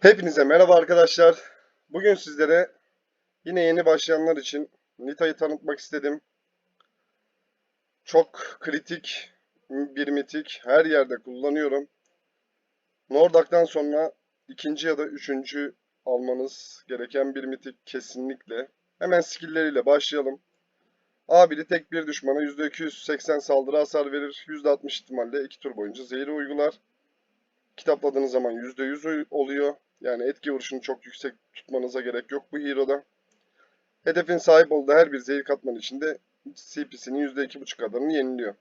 Hepinize merhaba arkadaşlar. Bugün sizlere yine yeni başlayanlar için Nita'yı tanıtmak istedim. Çok kritik bir mitik. Her yerde kullanıyorum. Nordak'tan sonra ikinci ya da üçüncü almanız gereken bir mitik kesinlikle. Hemen skill'leriyle başlayalım. A1'i tek bir düşmana %280 saldırı hasar verir. %60 ihtimalle 2 tur boyunca zehri uygular. Kitapladığınız zaman %100 oluyor. Yani etki vuruşunu çok yüksek tutmanıza gerek yok bu Hero'da. Hedefin sahip olduğu her bir zehir katman içinde CP'sinin %2.5 kadarını yeniliyor.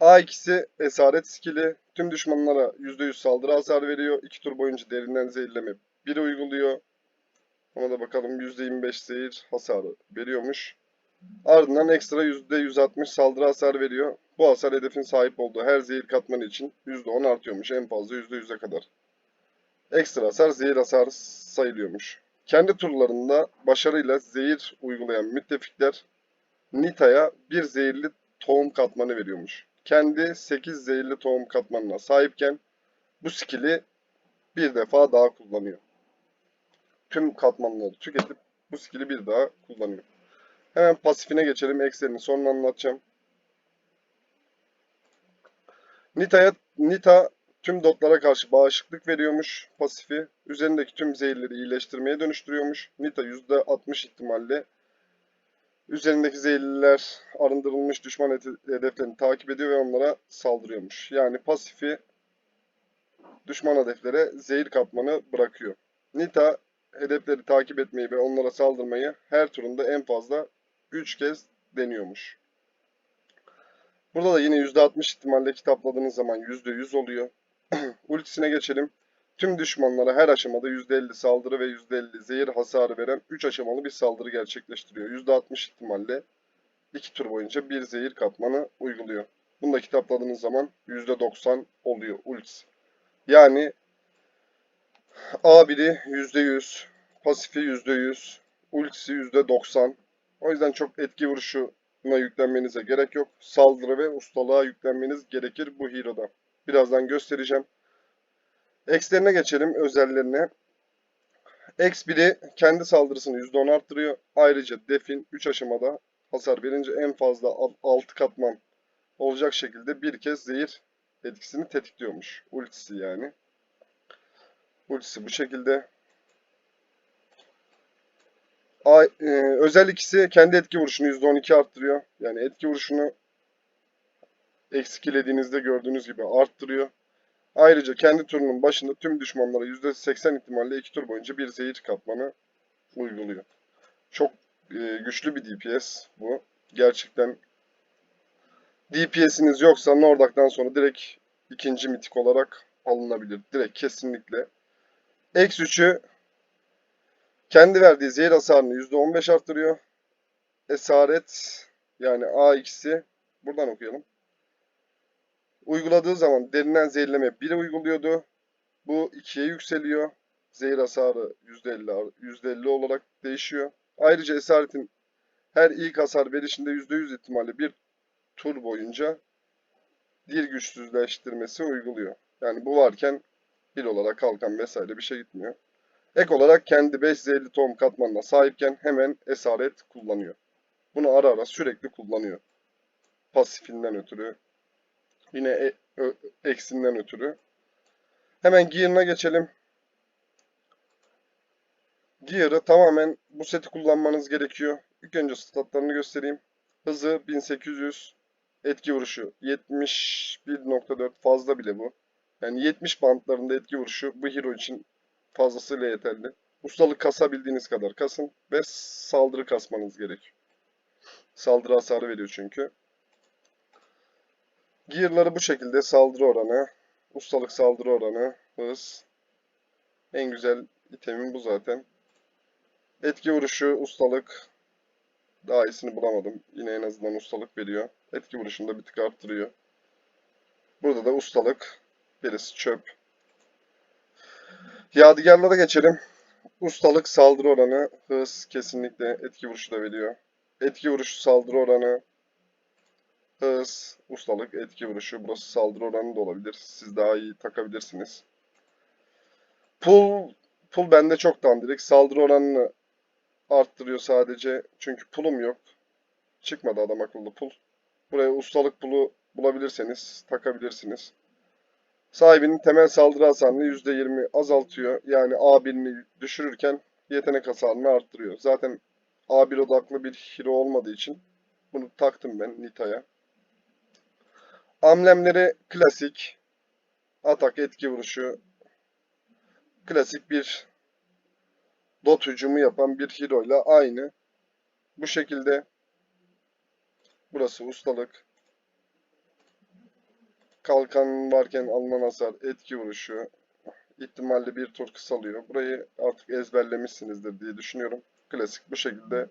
A2'si esaret skill'i. Tüm düşmanlara %100 saldırı hasar veriyor. 2 tur boyunca derinden zehirleme 1 uyguluyor. Ona da bakalım %25 zehir hasarı veriyormuş. Ardından ekstra %160 saldırı hasar veriyor. Bu hasar hedefin sahip olduğu her zehir katmanı için %10 artıyormuş. En fazla %100'e kadar. Ekstra hasar zehir hasarı sayılıyormuş. Kendi turlarında başarıyla zehir uygulayan müttefikler Nita'ya bir zehirli tohum katmanı veriyormuş. Kendi 8 zehirli tohum katmanına sahipken bu skill'i bir defa daha kullanıyor. Tüm katmanları tüketip bu skill'i bir daha kullanıyor. Hemen pasifine geçelim. Ekserini sonra anlatacağım. Nita'ya Nita tüm dotlara karşı bağışıklık veriyormuş pasifi. Üzerindeki tüm zehirleri iyileştirmeye dönüştürüyormuş. Nita %60 ihtimalle üzerindeki zehirliler arındırılmış düşman hedeflerini takip ediyor ve onlara saldırıyormuş. Yani pasifi düşman hedeflere zehir katmanı bırakıyor. Nita hedefleri takip etmeyi ve onlara saldırmayı her turunda en fazla 3 kez deniyormuş. Burada da yine %60 ihtimalle kitapladığınız zaman %100 oluyor. Ultisine geçelim. Tüm düşmanlara her aşamada %50 saldırı ve %50 zehir hasarı veren 3 aşamalı bir saldırı gerçekleştiriyor. %60 ihtimalle 2 tur boyunca bir zehir katmanı uyguluyor. Bunu da kitapladığınız zaman %90 oluyor ultisi. Yani A1'i %100, pasifi %100, ultisi %90. O yüzden çok etki vuruşuna yüklenmenize gerek yok. Saldırı ve ustalığa yüklenmeniz gerekir bu Hero'da. Birazdan göstereceğim. X'lerine geçelim, özellerine. X1'i kendi saldırısını %10 arttırıyor. Ayrıca defin 3 aşamada hasar verince en fazla 6 katman olacak şekilde bir kez zehir etkisini tetikliyormuş. Ultisi yani. Ultisi bu şekilde. A, e, özel ikisi kendi etki vuruşunu %12 arttırıyor. Yani etki vuruşunu eksikilediğinizde gördüğünüz gibi arttırıyor. Ayrıca kendi turunun başında tüm düşmanlara %80 ihtimalle 2 tur boyunca bir zehir katmanı uyguluyor. Çok e, güçlü bir DPS bu. Gerçekten DPS'iniz yoksa Nordak'tan sonra direkt ikinci mitik olarak alınabilir. Direkt kesinlikle. X3'ü kendi verdiği zehir hasarını %15 arttırıyor. Esaret yani A2'si buradan okuyalım. Uyguladığı zaman derinden zehirleme 1'e uyguluyordu. Bu 2'ye yükseliyor. Zehir hasarı %50, %50 olarak değişiyor. Ayrıca esaretin her ilk hasar verişinde %100 ihtimalle bir tur boyunca dil güçsüzleştirmesi uyguluyor. Yani bu varken bir olarak kalkan vesaire bir şey gitmiyor. Ek olarak kendi 550 tohum katmanına sahipken hemen esaret kullanıyor. Bunu ara ara sürekli kullanıyor. Pasifinden ötürü. Yine e, eksinden ötürü. Hemen Gear'ına geçelim. Gear'ı tamamen bu seti kullanmanız gerekiyor. İlk önce statlarını göstereyim. Hızı 1800, etki vuruşu 71.4 fazla bile bu. Yani 70 bantlarında etki vuruşu bu hero için fazlasıyla yeterli. Ustalık kasabildiğiniz kadar kasın ve saldırı kasmanız gerekiyor. Saldırı hasarı veriyor çünkü. Gear'ları bu şekilde saldırı oranı, ustalık saldırı oranı, hız. En güzel itemim bu zaten. Etki vuruşu, ustalık. Daha iyisini bulamadım. Yine en azından ustalık veriyor. Etki vuruşunu da bir tık arttırıyor. Burada da ustalık. Birisi çöp. Yadigarlara geçelim. Ustalık saldırı oranı, hız kesinlikle etki vuruşu da veriyor. Etki vuruşu saldırı oranı, hız, ustalık, etki vuruşu. Burası saldırı oranı da olabilir. Siz daha iyi takabilirsiniz. Pul, pul bende çok dandirik. Saldırı oranını arttırıyor sadece. Çünkü pulum yok. Çıkmadı adam akıllı pul. Buraya ustalık pulu bulabilirseniz takabilirsiniz. Sahibinin temel saldırı hasarını %20 azaltıyor. Yani A1'ini düşürürken yetenek hasarını arttırıyor. Zaten A1 odaklı bir hero olmadığı için bunu taktım ben Nita'ya. Amblemleri klasik. Atak, etki vuruşu. Klasik bir dot hücumu yapan bir hero ile aynı. Bu şekilde burası ustalık. Kalkan varken alınan hasar, etki vuruşu ihtimalle bir tur kısalıyor. Burayı artık ezberlemişsinizdir diye düşünüyorum. Klasik bu şekilde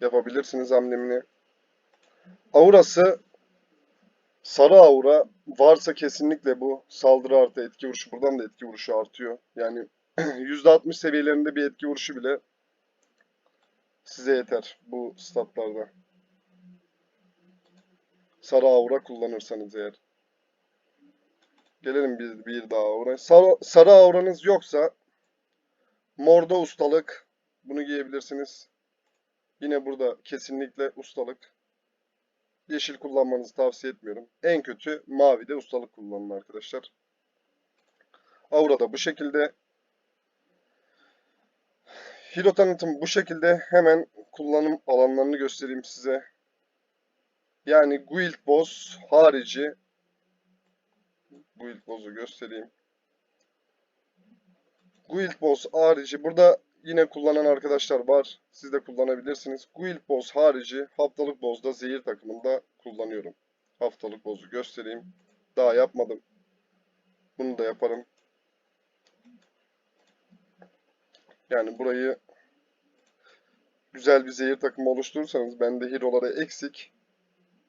yapabilirsiniz amblemini. Aurası sarı aura varsa kesinlikle bu saldırı artı etki vuruşu. Buradan da etki vuruşu artıyor. Yani %60 seviyelerinde bir etki vuruşu bile size yeter bu statlarda. Sarı aura kullanırsanız eğer. Gelelim bir, bir daha aura. Sarı, sarı auranız yoksa morda ustalık. Bunu giyebilirsiniz. Yine burada kesinlikle ustalık. Yeşil kullanmanızı tavsiye etmiyorum. En kötü mavide ustalık kullanın arkadaşlar. Aura da bu şekilde. Hero tanıtım bu şekilde. Hemen kullanım alanlarını göstereyim size. Yani Guild Boss harici Guild Boss'u göstereyim. Guild Boss harici burada yine kullanan arkadaşlar var. Siz de kullanabilirsiniz. Guild Boss harici haftalık Boss'da zehir takımında kullanıyorum. Haftalık Boss'u göstereyim. Daha yapmadım. Bunu da yaparım. Yani burayı güzel bir zehir takımı oluşturursanız bende hero'lara eksik.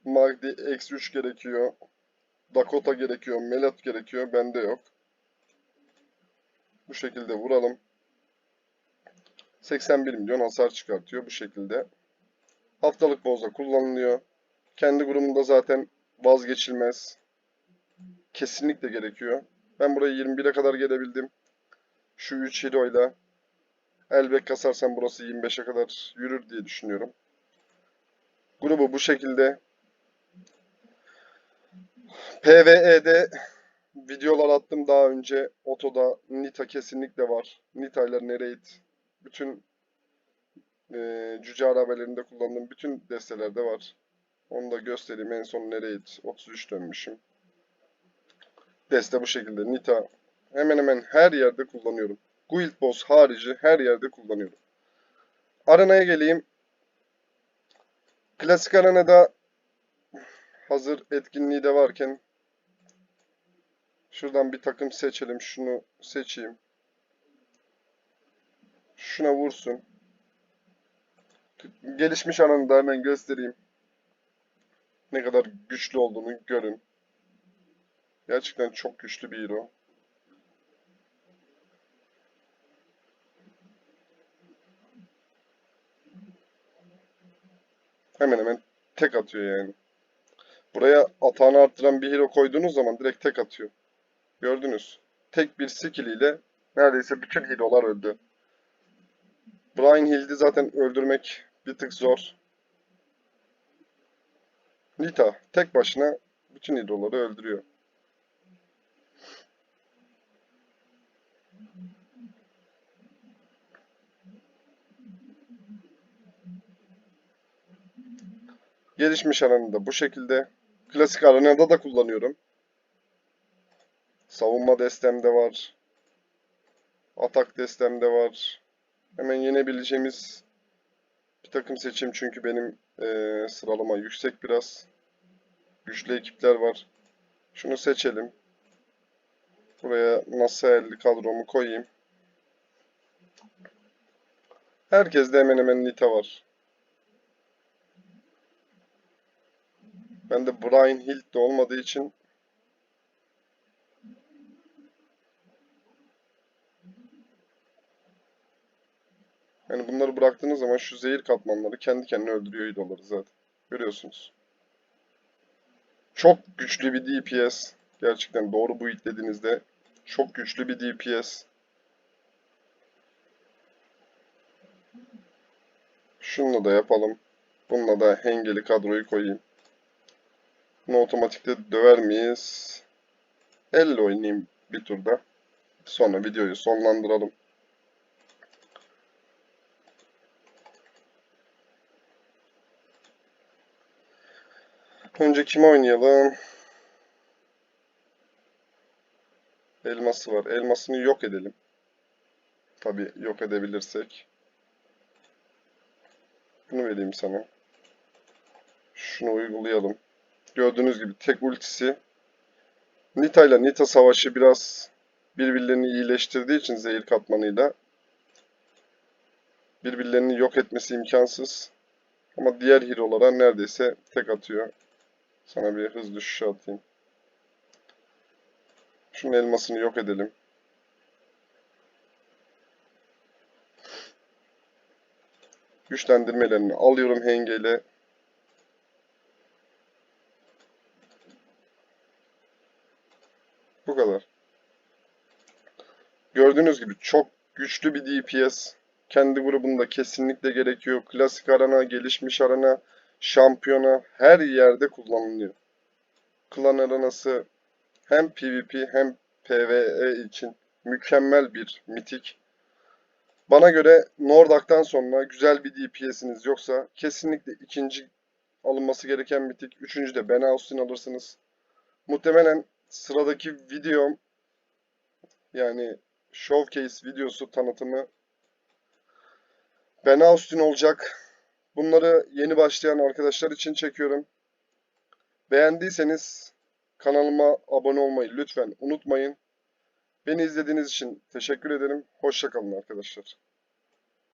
Magdi eksi 3 gerekiyor. Dakota gerekiyor. Melat gerekiyor. Bende yok. Bu şekilde vuralım. 81 milyon hasar çıkartıyor bu şekilde. Haftalık boza kullanılıyor. Kendi grubumda zaten vazgeçilmez. Kesinlikle gerekiyor. Ben burayı 21'e kadar gelebildim. Şu 3 hero ile elbek kasarsam burası 25'e kadar yürür diye düşünüyorum. Grubu bu şekilde PvE'de videolar attım daha önce. Oto'da Nita kesinlikle var. Nita ile Nerate bütün e, cüce arabelerinde kullandığım bütün destelerde var. Onu da göstereyim. En son Nerate 33 dönmüşüm. Deste bu şekilde. Nita hemen hemen her yerde kullanıyorum. Guild Boss harici her yerde kullanıyorum. Arena'ya geleyim. Klasik arenada hazır etkinliği de varken şuradan bir takım seçelim. Şunu seçeyim. Şuna vursun. Gelişmiş alanı hemen göstereyim. Ne kadar güçlü olduğunu görün. Gerçekten çok güçlü bir hero. Hemen hemen tek atıyor yani. Buraya atağını arttıran bir hero koyduğunuz zaman direkt tek atıyor. Gördünüz. Tek bir skill ile neredeyse bütün hero'lar öldü. Brian Hill'di zaten öldürmek bir tık zor. Nita tek başına bütün hero'ları öldürüyor. Gelişmiş alanında bu şekilde. Klasik arenada da kullanıyorum. Savunma destemde var. Atak destemde var. Hemen yenebileceğimiz bir takım seçeyim çünkü benim eee, sıralama yüksek biraz. Güçlü ekipler var. Şunu seçelim. Buraya Nasael'li kadromu koyayım. Herkeste hemen hemen Nita var. Ben de Brian Hilt de olmadığı için Yani bunları bıraktığınız zaman şu zehir katmanları kendi kendine öldürüyor idoları zaten. Görüyorsunuz. Çok güçlü bir DPS. Gerçekten doğru bu dediğinizde çok güçlü bir DPS. Şunu da yapalım. Bununla da hengeli kadroyu koyayım. Bunu otomatikte döver miyiz? Elle oynayayım bir turda. Sonra videoyu sonlandıralım. Önce kimi oynayalım? Elması var. Elmasını yok edelim. Tabii yok edebilirsek. Bunu vereyim sana. Şunu uygulayalım. Gördüğünüz gibi tek ultisi. Nita ile Nita savaşı biraz birbirlerini iyileştirdiği için zehir katmanıyla birbirlerini yok etmesi imkansız. Ama diğer hero'lara neredeyse tek atıyor. Sana bir hız düşüşü atayım. Şunun elmasını yok edelim. Güçlendirmelerini alıyorum hengeyle. Bu kadar. Gördüğünüz gibi çok güçlü bir DPS. Kendi grubunda kesinlikle gerekiyor. Klasik arana, gelişmiş arana, şampiyona her yerde kullanılıyor. Klan aranası hem PvP hem PvE için mükemmel bir mitik. Bana göre Nordak'tan sonra güzel bir DPS'iniz yoksa kesinlikle ikinci alınması gereken mitik. Üçüncü de Ben Austin alırsınız. Muhtemelen sıradaki videom yani showcase videosu tanıtımı Ben Austin olacak. Bunları yeni başlayan arkadaşlar için çekiyorum. Beğendiyseniz kanalıma abone olmayı lütfen unutmayın. Beni izlediğiniz için teşekkür ederim. Hoşça kalın arkadaşlar.